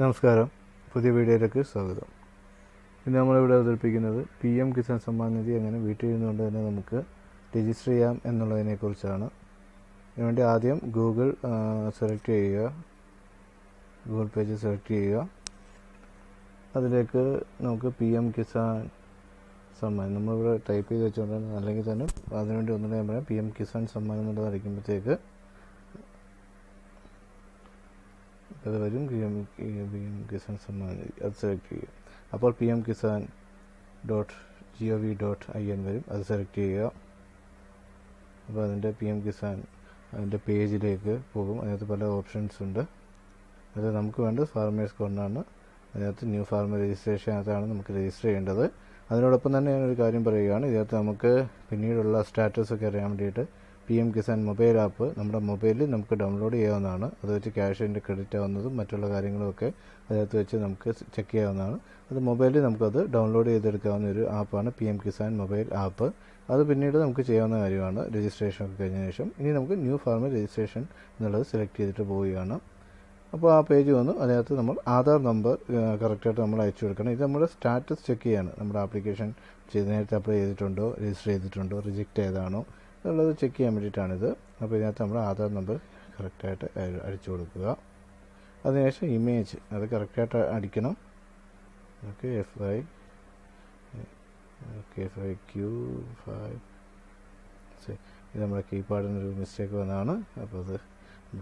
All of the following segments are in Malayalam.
നമസ്കാരം. പുതിയ വീഡിയോയിലേക്ക് സ്വാഗതം. ഇന്ന് നമ്മളിവിടെ അവതരിപ്പിക്കുന്നത് പി എം കിസാൻ സമ്മാൻ നിധി എങ്ങനെ വീട്ടിൽ ഇരുന്നുകൊണ്ട് തന്നെ നമുക്ക് രജിസ്റ്റർ ചെയ്യാം എന്നുള്ളതിനെക്കുറിച്ചാണ് അതിനുവേണ്ടി ആദ്യം ഗൂഗിൾ സെലക്ട് ചെയ്യുക. ഗൂഗിൾ പേജ് സെലക്ട് ചെയ്യുക. അതിലേക്ക് നമുക്ക് പി എം കിസാൻ സമ്മാൻ നമ്മളിവിടെ ടൈപ്പ് ചെയ്ത് വെച്ചുകൊണ്ടാണ് അല്ലെങ്കിൽ തന്നെ അതിനുവേണ്ടി ഒന്നുകൂടെ ഞാൻ പറയാം പി എം കിസാൻ സമ്മാൻ എന്നുള്ളത് അടിക്കുമ്പോഴത്തേക്ക് അത് വരും. പി എം കിസാൻ സമ്മാൻ അത് സെലക്ട് ചെയ്യുക. അപ്പോൾ P M Kisan dot G O V dot I N വരും. അത് സെലക്ട് ചെയ്യുക. അപ്പോൾ അതിന്റെ പി എം കിസാൻ അതിന്റെ പേജിലേക്ക് പോകും. അതിനകത്ത് പല ഓപ്ഷൻസ് ഉണ്ട്. അത് നമുക്ക് വേണ്ടത് ഫാർമേഴ്സ് കൊണ്ടാണ് അതിനകത്ത് ന്യൂ ഫാർമർ രജിസ്ട്രേഷൻ അകത്താണ് നമുക്ക് രജിസ്റ്റർ ചെയ്യേണ്ടത്. അതിനോടൊപ്പം തന്നെ ഞാനൊരു കാര്യം പറയുകയാണ്. ഇതിനകത്ത് നമുക്ക് പിന്നീടുള്ള സ്റ്റാറ്റസ് ഒക്കെ അറിയാൻ വേണ്ടിയിട്ട് P M Kisan mobile app നമ്മുടെ മൊബൈലിൽ നമുക്ക് ഡൗൺലോഡ് ചെയ്യാവുന്നതാണ്. അത് വെച്ച് ക്യാഷിന്റെ ക്രെഡിറ്റ് ആവുന്നതും മറ്റുള്ള കാര്യങ്ങളുമൊക്കെ അതിനകത്ത് വെച്ച് നമുക്ക് ചെക്ക് ചെയ്യാവുന്നതാണ്. അത് മൊബൈലിൽ നമുക്കത് ഡൗൺലോഡ് ചെയ്തെടുക്കാവുന്ന ഒരു ആപ്പാണ് P M Kisan mobile app. അത് പിന്നീട് നമുക്ക് ചെയ്യാവുന്ന കാര്യമാണ് രജിസ്ട്രേഷൻ ഒക്കെ കഴിഞ്ഞ ശേഷം. ഇനി നമുക്ക് ന്യൂ ഫാർമർ രജിസ്ട്രേഷൻ എന്നുള്ളത് സെലക്ട് ചെയ്തിട്ട് പോവുകയാണ്. അപ്പോൾ ആ പേജ് വന്നു അതിനകത്ത് നമ്മൾ ആധാർ നമ്പർ കറക്റ്റായിട്ട് നമ്മൾ അയച്ചു കൊടുക്കണം. ഇത് നമ്മുടെ സ്റ്റാറ്റസ് ചെക്ക് ചെയ്യാണ്. നമ്മുടെ ആപ്ലിക്കേഷൻ നേരത്തെ അപ്ലൈ ചെയ്തിട്ടുണ്ടോ രജിസ്റ്റർ ചെയ്തിട്ടുണ്ടോ റിജക്റ്റ് ചെയ്താണോ എന്നുള്ളത് ചെക്ക് ചെയ്യാൻ വേണ്ടിയിട്ടാണിത്. അപ്പോൾ ഇതിനകത്ത് നമ്മൾ ആധാർ നമ്പർ കറക്റ്റായിട്ട് അടിച്ചു കൊടുക്കുക. അതിനുശേഷം ഇമേജ് അത് കറക്റ്റായിട്ട് അടിക്കണം. Okay F I okay F I Q five ഇത് നമ്മുടെ കീപാഡിന് ഒരു മിസ്റ്റേക്ക് വന്നതാണ് അപ്പോൾ അത്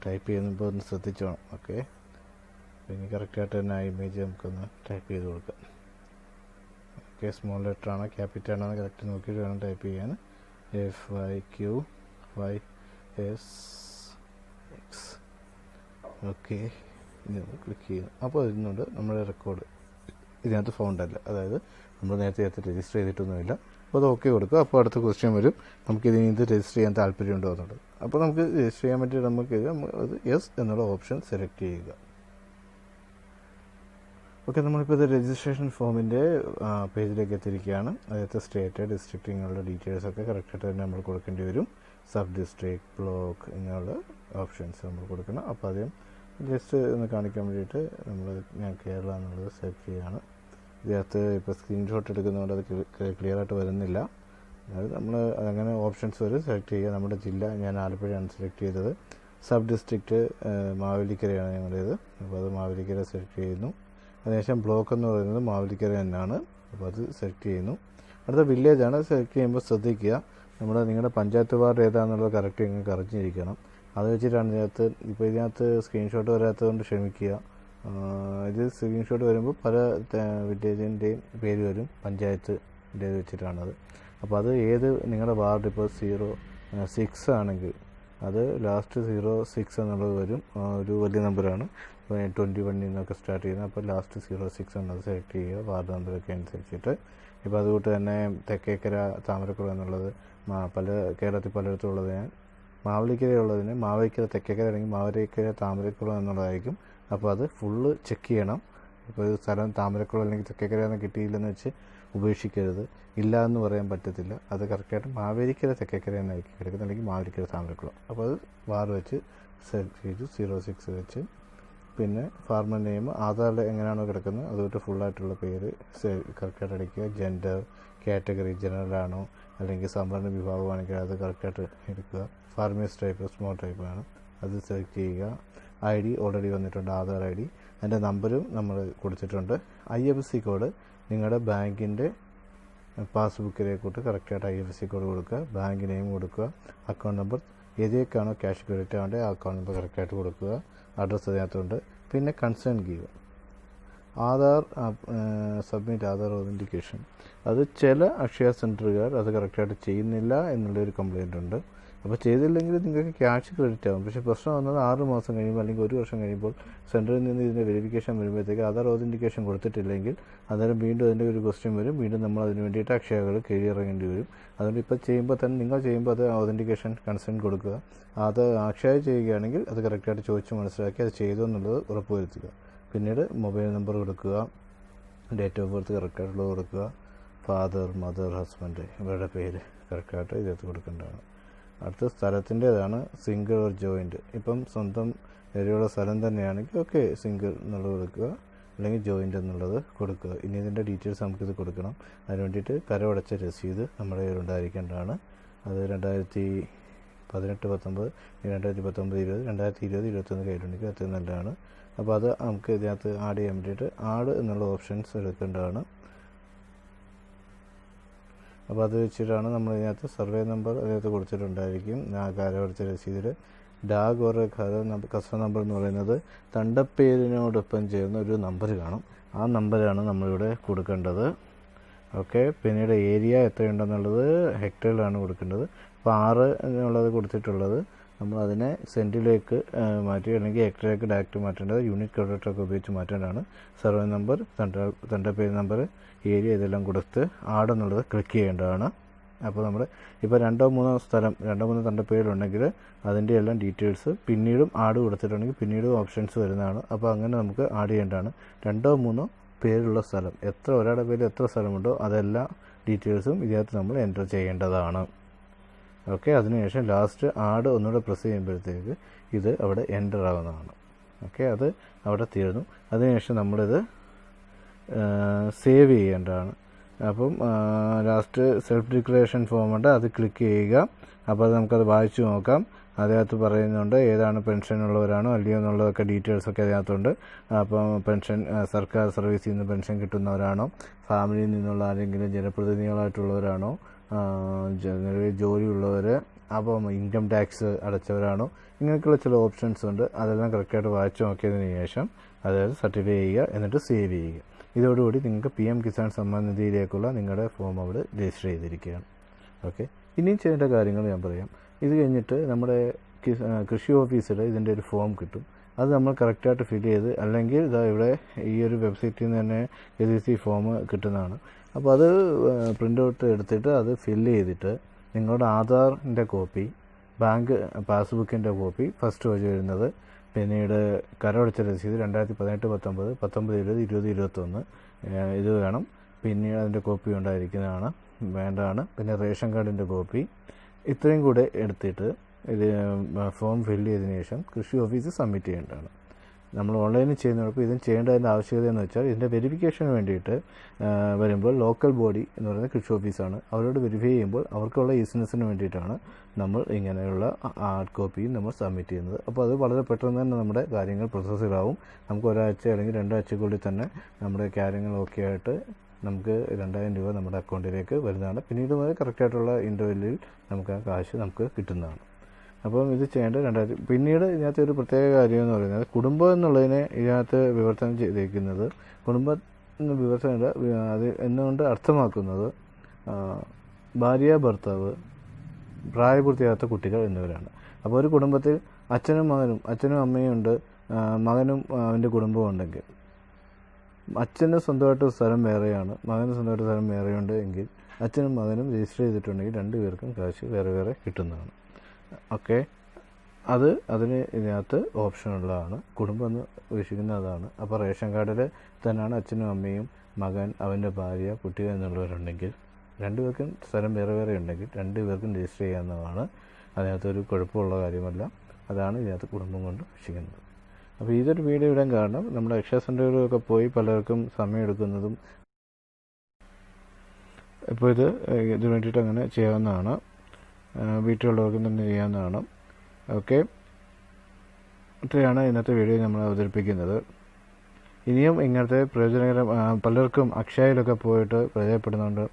ടൈപ്പ് ചെയ്യുമ്പോൾ ഒന്ന് ശ്രദ്ധിച്ചോണം. ഓക്കെ ഇനി കറക്റ്റായിട്ട് തന്നെ ആ ഇമേജ് നമുക്കൊന്ന് ടൈപ്പ് ചെയ്ത് കൊടുക്കാം. ഓക്കെ സ്മോൾ ലെറ്റർ ആണോ ക്യാപിറ്റൽ ആണോ കറക്റ്റ് നോക്കിയിട്ട് വേണം ടൈപ്പ് ചെയ്യാൻ. F y q y s x. Okay ഇനി നമ്മൾ ക്ലിക്ക് ചെയ്യുന്നു. അപ്പോൾ ഇരുന്നുണ്ട് നമ്മുടെ റെക്കോർഡ് ഇതിനകത്ത് ഫൗണ്ട് അല്ല. അതായത് നമ്മൾ നേരത്തെ നേരത്തെ രജിസ്റ്റർ ചെയ്തിട്ടൊന്നുമില്ല. അപ്പോൾ അത് ഓക്കെ കൊടുക്കുക. അപ്പോൾ അടുത്ത ക്വസ്റ്റ്യൻ വരും. നമുക്ക് ഇതിന് ഇത് രജിസ്റ്റർ ചെയ്യാൻ താല്പര്യമുണ്ടോ എന്നുള്ളത്. അപ്പോൾ നമുക്ക് രജിസ്റ്റർ ചെയ്യാൻ വേണ്ടി നമുക്ക് ഇത് അത് യെസ് എന്നുള്ള ഓപ്ഷൻ സെലക്ട് ചെയ്യുക. ഓക്കെ നമ്മളിപ്പോൾ ഇത് രജിസ്ട്രേഷൻ ഫോമിന്റെ പേജിലേക്ക് എത്തിയിരിക്കുകയാണ്. അതിനകത്ത് സ്റ്റേറ്റ് ഡിസ്ട്രിക്റ്റ് ഇങ്ങനെയുള്ള ഡീറ്റെയിൽസ് ഒക്കെ കറക്റ്റായിട്ട് തന്നെ നമ്മൾ കൊടുക്കേണ്ടി വരും. സബ് ഡിസ്ട്രിക്ട് ബ്ലോക്ക് ഇങ്ങനെയുള്ള ഓപ്ഷൻസ് നമ്മൾ കൊടുക്കണം. അപ്പോൾ ആദ്യം ജസ്റ്റ് ഒന്ന് കാണിക്കാൻ വേണ്ടിയിട്ട് നമ്മൾ ഞാൻ കേരള എന്നുള്ളത് സെലക്ട് ചെയ്യുകയാണ് ഇതിനകത്ത് ഇപ്പോൾ സ്ക്രീൻഷോട്ട് എടുക്കുന്നതുകൊണ്ട് അത് ക്ലിയർ ആയിട്ട് വരുന്നില്ല. അതായത് നമ്മൾ അങ്ങനെ ഓപ്ഷൻസ് വരെ സെലക്ട് ചെയ്യുക. നമ്മുടെ ജില്ല ഞാൻ ആലപ്പുഴയാണ് സെലക്ട് ചെയ്തത്. സബ് ഡിസ്ട്രിക്റ്റ് മാവേലിക്കരയാണ് ഞങ്ങളുടേത്. അപ്പോൾ അത് മാവേലിക്കര സെലക്ട് ചെയ്യുന്നു. അതിനുശേഷം ബ്ലോക്ക് എന്ന് പറയുന്നത് മാവലിക്കര തന്നെയാണ്. അപ്പോൾ അത് സെലക്ട് ചെയ്യുന്നു. അടുത്ത വില്ലേജാണ് സെലക്ട് ചെയ്യുമ്പോൾ ശ്രദ്ധിക്കുക. നമ്മുടെ നിങ്ങളുടെ പഞ്ചായത്ത് വാർഡ് ഏതാണെന്നുള്ളത് കറക്റ്റ് നിങ്ങൾക്ക് അറിഞ്ഞിരിക്കണം. അത് വെച്ചിട്ടാണ് ഇതിനകത്ത് ഇപ്പോൾ ഇതിനകത്ത് സ്ക്രീൻഷോട്ട് വരാത്തതുകൊണ്ട് ക്ഷമിക്കുക. ഇത് സ്ക്രീൻഷോട്ട് വരുമ്പോൾ പല വില്ലേജിന്റെയും പേര് വരും. പഞ്ചായത്തിന്റെ വെച്ചിട്ടാണത്. അപ്പോൾ അത് ഏത് നിങ്ങളുടെ വാർഡ് ഇപ്പോൾ സീറോ സിക്സ് ആണെങ്കിൽ അത് ലാസ്റ്റ് സീറോ സിക്സ് എന്നുള്ളത് വരും. ഒരു വലിയ നമ്പറാണ് ട്വന്റി വണ്ണിൽ നിന്നൊക്കെ സ്റ്റാർട്ട് ചെയ്യുന്നത് അപ്പോൾ ലാസ്റ്റ് സീറോ സിക്സ് എന്നത് സെലക്ട് ചെയ്യുക. വാർഡ് നമ്പറൊക്കെ അനുസരിച്ചിട്ട്. ഇപ്പോൾ അതുകൊണ്ട് തന്നെ തെക്കേക്കര താമരക്കുളം എന്നുള്ളത് പല കേരളത്തിൽ പലയിടത്തും ഉള്ളത് ഞാൻ മാവലിക്കരയുള്ളതിന് മാവേലിക്കര തെക്കേക്കര അല്ലെങ്കിൽ മാവേലിക്കര താമരക്കുളം എന്നുള്ളതായിരിക്കും. അപ്പോൾ അത് ഫുള്ള് ചെക്ക് ചെയ്യണം. ഇപ്പോൾ സ്ഥലം താമരക്കുളം അല്ലെങ്കിൽ തെക്കേക്കര എന്ന് കിട്ടിയില്ലെന്ന് വെച്ച് ഉപേക്ഷിക്കരുത്. ഇല്ല എന്ന് പറയാൻ പറ്റത്തില്ല. അത് കറക്റ്റായിട്ട് മാവേലിക്കര തെക്കേക്കര എന്നായിരിക്കും കിടക്കുന്നത് അല്ലെങ്കിൽ മാവേലിക്കര താമരക്കുളം അപ്പോൾ അത് വാർ വെച്ച് സെലക്ട് ചെയ്തു സീറോ സിക്സ് വെച്ച് പിന്നെ ഫാർമർ നെയിം ആധാറിൽ എങ്ങനെയാണോ കിടക്കുന്നത് അതുകൊണ്ട് ഫുള്ളായിട്ടുള്ള പേര് കറക്റ്റായിട്ട് അടിക്കുക ജെൻഡർ കാറ്റഗറി ജനറൽ ആണോ അല്ലെങ്കിൽ സംവരണ വിഭാഗമാണെങ്കിൽ അത് കറക്റ്റായിട്ട് എടുക്കുക. ഫാർമേഴ്സ് ടൈപ്പ് സ്മോൾ ടൈപ്പ് ആണ്. അത് സെലക്ട് ചെയ്യുക. ഐ ഡി ഓൾറെഡി വന്നിട്ടുണ്ട് ആധാർ ഐ ഡി അതിന്റെ നമ്പരും നമ്മൾ കൊടുത്തിട്ടുണ്ട്. ഐ എഫ് സി കോഡ് നിങ്ങളുടെ ബാങ്കിന്റെ പാസ്ബുക്കിലേക്കോട്ട് കറക്റ്റായിട്ട് ഐ എഫ് സി കോഡ് കൊടുക്കുക. ബാങ്ക് നെയിം കൊടുക്കുക. അക്കൗണ്ട് നമ്പർ ഏതൊക്കെയാണോ ക്യാഷ് ക്രെഡിറ്റ് ആവേണ്ടത് ആ അക്കൗണ്ട് നമ്പർ കറക്റ്റായിട്ട് കൊടുക്കുക. അഡ്രസ്സ് അതിനകത്തുണ്ട്. പിന്നെ consent give Aadhaar submit Aadhaar authentication അത് ചില അക്ഷയ സെന്ററുകാർ അത് കറക്റ്റായിട്ട് ചെയ്യുന്നില്ല എന്നുള്ളൊരു കംപ്ലയിന്റ് ഉണ്ട്. അപ്പോൾ ചെയ്തില്ലെങ്കിൽ നിങ്ങൾക്ക് ക്യാഷ് ക്രെഡിറ്റ് ആകും പക്ഷേ പ്രശ്നം വന്നത് ആറ് മാസം കഴിയുമ്പോൾ അല്ലെങ്കിൽ ഒരു വർഷം കഴിയുമ്പോൾ സെന്ററിൽ നിന്ന് ഇതിന്റെ വെരിഫിക്കേഷൻ വരുമ്പോഴത്തേക്ക് ആധാർ ഓതന്റിക്കേഷൻ കൊടുത്തിട്ടില്ലെങ്കിൽ അന്നേരം വീണ്ടും അതിന്റെ ഒരു ക്വസ്റ്റ്യൻ വരും. വീണ്ടും നമ്മൾ അതിന് വേണ്ടിയിട്ട് അക്ഷയകൾ കീഴിറങ്ങേണ്ടി വരും. അതുകൊണ്ട് ഇപ്പോൾ ചെയ്യുമ്പോൾ തന്നെ നിങ്ങൾ ചെയ്യുമ്പോൾ അത് ഓതന്റിക്കേഷൻ കൺസേൺ കൊടുക്കുക. അത് അക്ഷയ ചെയ്യുകയാണെങ്കിൽ അത് കറക്റ്റായിട്ട് ചോദിച്ച് മനസ്സിലാക്കി അത് ചെയ്തു എന്നുള്ളത് ഉറപ്പുവരുത്തുക. പിന്നീട് മൊബൈൽ നമ്പർ കൊടുക്കുക. ഡേറ്റ് ഓഫ് ബർത്ത് കറക്റ്റായിട്ടുള്ളത് കൊടുക്കുക. ഫാദർ മദർ ഹസ്ബൻഡ് ഇവരുടെ പേര് കറക്റ്റായിട്ട് ഇതിനകത്ത് കൊടുക്കേണ്ടതാണ്. അടുത്ത സ്ഥലത്തിന്റെതാണ് സിംഗിൾ ഓർ ജോയിന്റ് ഇപ്പം സ്വന്തം ഏരിയയുള്ള സ്ഥലം തന്നെയാണെങ്കിൽ ഓക്കെ സിംഗിൾ എന്നുള്ളത് കൊടുക്കുക അല്ലെങ്കിൽ ജോയിന്റ് എന്നുള്ളത് കൊടുക്കുക. ഇനി ഇതിന്റെ ഡീറ്റെയിൽസ് നമുക്കിത് കൊടുക്കണം. അതിന് വേണ്ടിയിട്ട് കരമടച്ച രസീത് നമ്മുടെ കയ്യിൽ ഉണ്ടായിരിക്കേണ്ടതാണ്. അത് രണ്ടായിരത്തി പതിനെട്ട് പത്തൊമ്പത് രണ്ടായിരത്തി പത്തൊമ്പത് ഇരുപത് രണ്ടായിരത്തി ഇരുപത് ഇരുപത്തൊന്ന് കയ്യിലുണ്ടെങ്കിൽ അത്രയും നല്ലതാണ്. അപ്പോൾ അത് നമുക്ക് ഇതിനകത്ത് ആഡ് ചെയ്യാൻ വേണ്ടിയിട്ട് ആഡ് എന്നുള്ള ഓപ്ഷൻസ് എടുക്കേണ്ടതാണ്. അപ്പോൾ അത് വെച്ചിട്ടാണ് നമ്മൾ ഇതിനകത്ത് സർവേ നമ്പർ അതിനകത്ത് കൊടുത്തിട്ടുണ്ടായിരിക്കും. ആ കാലവർച്ച രസീതിൽ ഡാഗ് ഓർ കസ്റ്റമർ നമ്പർ എന്ന് പറയുന്നത് തണ്ടപ്പേരിനോടൊപ്പം ചേർന്ന ഒരു നമ്പർ കാണും. ആ നമ്പറാണ് നമ്മളിവിടെ കൊടുക്കേണ്ടത്. ഓക്കെ പിന്നീട് ഏരിയ എത്രയുണ്ടെന്നുള്ളത് ഹെക്ടറിലാണ് കൊടുക്കേണ്ടത്. അപ്പോൾ ആറ് എന്നുള്ളത് കൊടുത്തിട്ടുള്ളത് നമ്മൾ അതിനെ സെന്റിലേക്ക് മാറ്റി അല്ലെങ്കിൽ ഹെക്ടറിലേക്ക് ഡയറക്റ്റ് മാറ്റേണ്ടത് യൂണിറ്റ് കൺവെർട്ടറൊക്കെ ഉപയോഗിച്ച് മാറ്റേണ്ടതാണ്. സർവേ നമ്പർ തണ്ട പേര് നമ്പർ ഏരിയ ഇതെല്ലാം കൊടുത്ത് ആടെന്നുള്ളത് ക്ലിക്ക് ചെയ്യേണ്ടതാണ്. അപ്പോൾ നമ്മൾ ഇപ്പോൾ രണ്ടോ മൂന്നോ സ്ഥലം രണ്ടോ മൂന്നോ തണ്ട പേരുണ്ടെങ്കിൽ അതിന്റെ എല്ലാം ഡീറ്റെയിൽസ് പിന്നീടും ആഡ് കൊടുത്തിട്ടുണ്ടെങ്കിൽ പിന്നീടും ഓപ്ഷൻസ് വരുന്നതാണ്. അപ്പോൾ അങ്ങനെ നമുക്ക് ആഡ് ചെയ്യേണ്ടതാണ്. രണ്ടോ മൂന്നോ പേരുള്ള സ്ഥലം എത്ര ഒരാളുടെ പേര് എത്ര സ്ഥലമുണ്ടോ അതെല്ലാം ഡീറ്റെയിൽസും ഇതിനകത്ത് നമ്മൾ എന്റർ ചെയ്യേണ്ടതാണ്. ഓക്കെ അതിനുശേഷം ലാസ്റ്റ് ആഡ് ഒന്നുകൂടെ പ്രസ് ചെയ്യുമ്പോഴത്തേക്ക് ഇത് അവിടെ എന്റർ ആവുന്നതാണ്. ഓക്കെ അത് അവിടെ തീർന്നു. അതിനുശേഷം നമ്മളിത് സേവ് ചെയ്യേണ്ടതാണ്. അപ്പം ലാസ്റ്റ് സെൽഫ് ഡിക്ലറേഷൻ ഫോം അത് ക്ലിക്ക് ചെയ്യുക. അപ്പോൾ നമുക്കത് വായിച്ചു നോക്കാം. അതിനകത്ത് പറയുന്നുണ്ട് ഏതാണ് പെൻഷൻ ഉള്ളവരാണോ അല്ലയോ എന്നുള്ളതൊക്കെ ഡീറ്റെയിൽസൊക്കെ അതിനകത്തുണ്ട്. അപ്പം പെൻഷൻ സർക്കാർ സർവീസിൽ നിന്ന് പെൻഷൻ കിട്ടുന്നവരാണോ? ഫാമിലിയിൽ നിന്നുള്ള ആരെങ്കിലും ജനപ്രതിനിധികളായിട്ടുള്ളവരാണോ? ജോലിയുള്ളവർ അപ്പം ഇൻകം ടാക്സ് അടച്ചവരാണോ? ഇങ്ങനെയൊക്കെയുള്ള ചില ഓപ്ഷൻസ് ഉണ്ട്. അതെല്ലാം കറക്റ്റായിട്ട് വായിച്ചു നോക്കിയതിന് ശേഷം അതായത് സർട്ടിഫൈ ചെയ്യുക എന്നിട്ട് സേവ് ചെയ്യുക. ഇതോടുകൂടി നിങ്ങൾക്ക് പി എം കിസാൻ സമ്മാൻ നിധിയിലേക്കുള്ള നിങ്ങളുടെ ഫോം അവിടെ രജിസ്റ്റർ ചെയ്തിരിക്കുകയാണ്. ഓക്കെ? ഇനിയും ചെയ്യേണ്ട കാര്യങ്ങൾ ഞാൻ പറയാം. ഇത് കഴിഞ്ഞിട്ട് നമ്മുടെ കൃഷി ഓഫീസിൽ ഇതിന്റെ ഒരു ഫോം കിട്ടും. അത് നമ്മൾ കറക്റ്റായിട്ട് ഫിൽ ചെയ്ത് അല്ലെങ്കിൽ ഇതാ ഇവിടെ ഈ ഒരു വെബ്സൈറ്റിൽ നിന്ന് തന്നെ എ സി സി ഫോം കിട്ടുന്നതാണ്. അപ്പോൾ അത് പ്രിന്റ് ഔട്ട് എടുത്തിട്ട് അത് ഫില്ല് ചെയ്തിട്ട് നിങ്ങളുടെ ആധാറിന്റെ കോപ്പി ബാങ്ക് പാസ്ബുക്കിന്റെ കോപ്പി ഫസ്റ്റ് വഴി വരുന്നത് പിന്നീട് കരമടച്ച രസീത് രണ്ടായിരത്തി പതിനെട്ട് പത്തൊമ്പത് പത്തൊമ്പത് ഇരുപത് ഇരുപത് ഇരുപത്തൊന്ന് ഇത് വേണം. പിന്നീട് അതിന്റെ കോപ്പി ഉണ്ടായിരിക്കുന്നതാണ് വേണ്ടതാണ്. പിന്നെ റേഷൻ കാർഡിന്റെ കോപ്പി ഇത്രയും കൂടെ എടുത്തിട്ട് ഇത് ഫോം ഫില്ല് ചെയ്തതിന് ശേഷം കൃഷി ഓഫീസിൽ സബ്മിറ്റ് ചെയ്യേണ്ടതാണ്. നമ്മൾ ഓൺലൈനിൽ ചെയ്യുന്നവർക്ക് ഇതും ചെയ്യേണ്ടതിന്റെ ആവശ്യകത എന്ന് വെച്ചാൽ ഇതിന്റെ വെരിഫിക്കേഷന് വേണ്ടിയിട്ട് വരുമ്പോൾ ലോക്കൽ ബോഡി എന്ന് പറയുന്നത് കൃഷി ഓഫീസാണ്. അവരോട് വെരിഫൈ ചെയ്യുമ്പോൾ അവർക്കുള്ള ഈസിനെസ്സിന് വേണ്ടിയിട്ടാണ് നമ്മൾ ഇങ്ങനെയുള്ള ഹാർഡ് കോപ്പിയും നമ്മൾ സബ്മിറ്റ് ചെയ്യുന്നത്. അപ്പോൾ അത് വളരെ പെട്ടെന്ന് തന്നെ നമ്മുടെ കാര്യങ്ങൾ പ്രോസസ്സിലാവും നമുക്ക് ഒരാഴ്ച അല്ലെങ്കിൽ രണ്ടാഴ്ചക്കുള്ളിൽ തന്നെ നമ്മുടെ കാര്യങ്ങൾ ഓക്കെ ആയിട്ട് നമുക്ക് രണ്ടായിരം രൂപ നമ്മുടെ അക്കൗണ്ടിലേക്ക് വരുന്നതാണ്. പിന്നീട് മുതൽ കറക്റ്റായിട്ടുള്ള ഇന്റർവെല്ലിൽ നമുക്ക് ആ കാശ് നമുക്ക് കിട്ടുന്നതാണ്. അപ്പം ഇത് ചെയ്യേണ്ടത് രണ്ടായിരത്തി പിന്നീട് ഇതിനകത്ത് ഒരു പ്രത്യേക കാര്യം എന്ന് പറയുന്നത് കുടുംബം എന്നുള്ളതിനെ ഇതിനകത്ത് വിവർത്തനം ചെയ്തിരിക്കുന്നത് കുടുംബം വിവർത്തനം അത് എന്നുകൊണ്ട് അർത്ഥമാക്കുന്നത് ഭാര്യ ഭർത്താവ് പ്രായപൂർത്തിയാകാത്ത കുട്ടികൾ എന്നിവരാണ്. അപ്പോൾ ഒരു കുടുംബത്തിൽ അച്ഛനും മകനും അച്ഛനും അമ്മയും ഉണ്ട് മകനും അവന്റെ കുടുംബവും ഉണ്ടെങ്കിൽ അച്ഛന് സ്വന്തമായിട്ട് സ്ഥലം വേറെയാണ്. മകന് സ്വന്തമായിട്ട് സ്ഥലം വേറെയുണ്ട് എങ്കിൽ അച്ഛനും മകനും രജിസ്റ്റർ ചെയ്തിട്ടുണ്ടെങ്കിൽ രണ്ടുപേർക്കും കാശ് വേറെ വേറെ കിട്ടുന്നതാണ്. ഓക്കെ? അത് അതിന് ഇതിനകത്ത് ഓപ്ഷനുള്ളതാണ് കുടുംബം എന്ന് ഉദ്ദേശിക്കുന്ന അതാണ്. അപ്പോൾ റേഷൻ കാർഡിൽ തന്നെയാണ് അച്ഛനും അമ്മയും മകൻ അവന്റെ ഭാര്യ കുട്ടികൾ എന്നുള്ളവരുണ്ടെങ്കിൽ രണ്ടുപേർക്കും സ്ഥലം വേറെ വേറെ ഉണ്ടെങ്കിൽ രണ്ടുപേർക്കും രജിസ്റ്റർ ചെയ്യാവുന്നതാണ്. അതിനകത്തൊരു കുഴപ്പമുള്ള കാര്യമല്ല. അതാണ് ഇതിനകത്ത് കുടുംബം കൊണ്ട് ഉദ്ദേശിക്കുന്നത്. അപ്പോൾ ഇതൊരു വീഡിയോ ഇടാൻ കാരണം നമ്മുടെ അക്ഷയ സെന്ററുകളിലൊക്കെ പോയി പലർക്കും സമയമെടുക്കുന്നതും ഇപ്പോൾ ഇത് ഇതിന് വേണ്ടിയിട്ട് അങ്ങനെ ചെയ്യാവുന്നതാണ്. വീട്ടിലുള്ളവർക്കും തന്നെ ചെയ്യാവുന്നതാണ്. ഓക്കെ. ഇത്രയാണ് ഇന്നത്തെ വീഡിയോ നമ്മൾ അവതരിപ്പിക്കുന്നത്. ഇനിയും ഇങ്ങനത്തെ പ്രയോജനകരം പലർക്കും അക്ഷയയിലൊക്കെ പോയിട്ട് പ്രയോജനപ്പെടുന്നുണ്ട്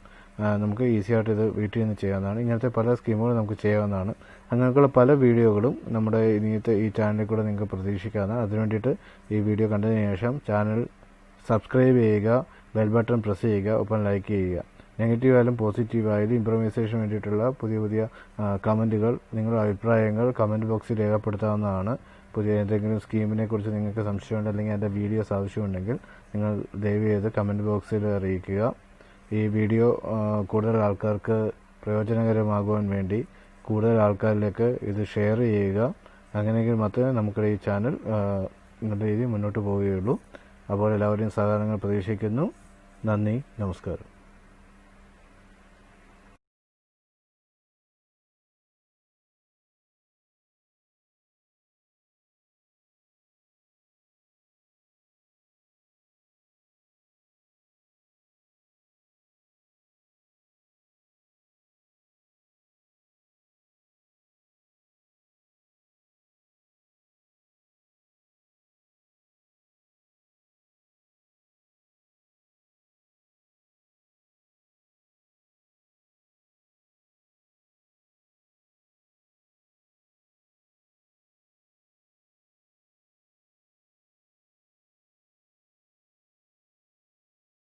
നമുക്ക് ഈസി ആയിട്ട് ഇത് വീട്ടിൽ നിന്ന് ചെയ്യാവുന്നതാണ്. ഇങ്ങനത്തെ പല സ്കീമുകളും നമുക്ക് ചെയ്യാവുന്നതാണ്. അങ്ങനെയൊക്കെയുള്ള പല വീഡിയോകളും നമ്മുടെ ഇനിയത്തെ ഈ ചാനലിൽ കൂടെ നിങ്ങൾക്ക് പ്രതീക്ഷിക്കാവുന്നതാണ്. അതിനു വേണ്ടിയിട്ട് ഈ വീഡിയോ കണ്ടതിന് ശേഷം ചാനൽ സബ്സ്ക്രൈബ് ചെയ്യുക ബെൽ ബട്ടൺ പ്രസ് ചെയ്യുക ഒപ്പം ലൈക്ക് ചെയ്യുക. നെഗറ്റീവ് ആയാലും പോസിറ്റീവ് ആയാലും ഇംപ്രവൈസേഷന് വേണ്ടിയിട്ടുള്ള പുതിയ പുതിയ കമന്റുകൾ നിങ്ങളുടെ അഭിപ്രായങ്ങൾ കമന്റ് ബോക്സിൽ രേഖപ്പെടുത്താവുന്നതാണ്. പുതിയ എന്തെങ്കിലും സ്കീമിനെ കുറിച്ച് നിങ്ങൾക്ക് സംശയമുണ്ട് അല്ലെങ്കിൽ അതിന്റെ വീഡിയോസ് ആവശ്യമുണ്ടെങ്കിൽ നിങ്ങൾ ദയവ് ചെയ്ത് കമന്റ് ബോക്സിൽ അറിയിക്കുക. ഈ വീഡിയോ കൂടുതൽ ആൾക്കാർക്ക് പ്രയോജനകരമാകുവാൻ വേണ്ടി കൂടുതൽ ആൾക്കാരിലേക്ക് ഇത് ഷെയർ ചെയ്യുക. അങ്ങനെയെങ്കിൽ മാത്രമേ നമുക്ക് ഈ ചാനൽ നല്ല രീതിയിൽ മുന്നോട്ട് പോവുകയുള്ളൂ. അപ്പോൾ എല്ലാവരെയും സഹകരണങ്ങൾ പ്രതീക്ഷിക്കുന്നു. നന്ദി നമസ്കാരം.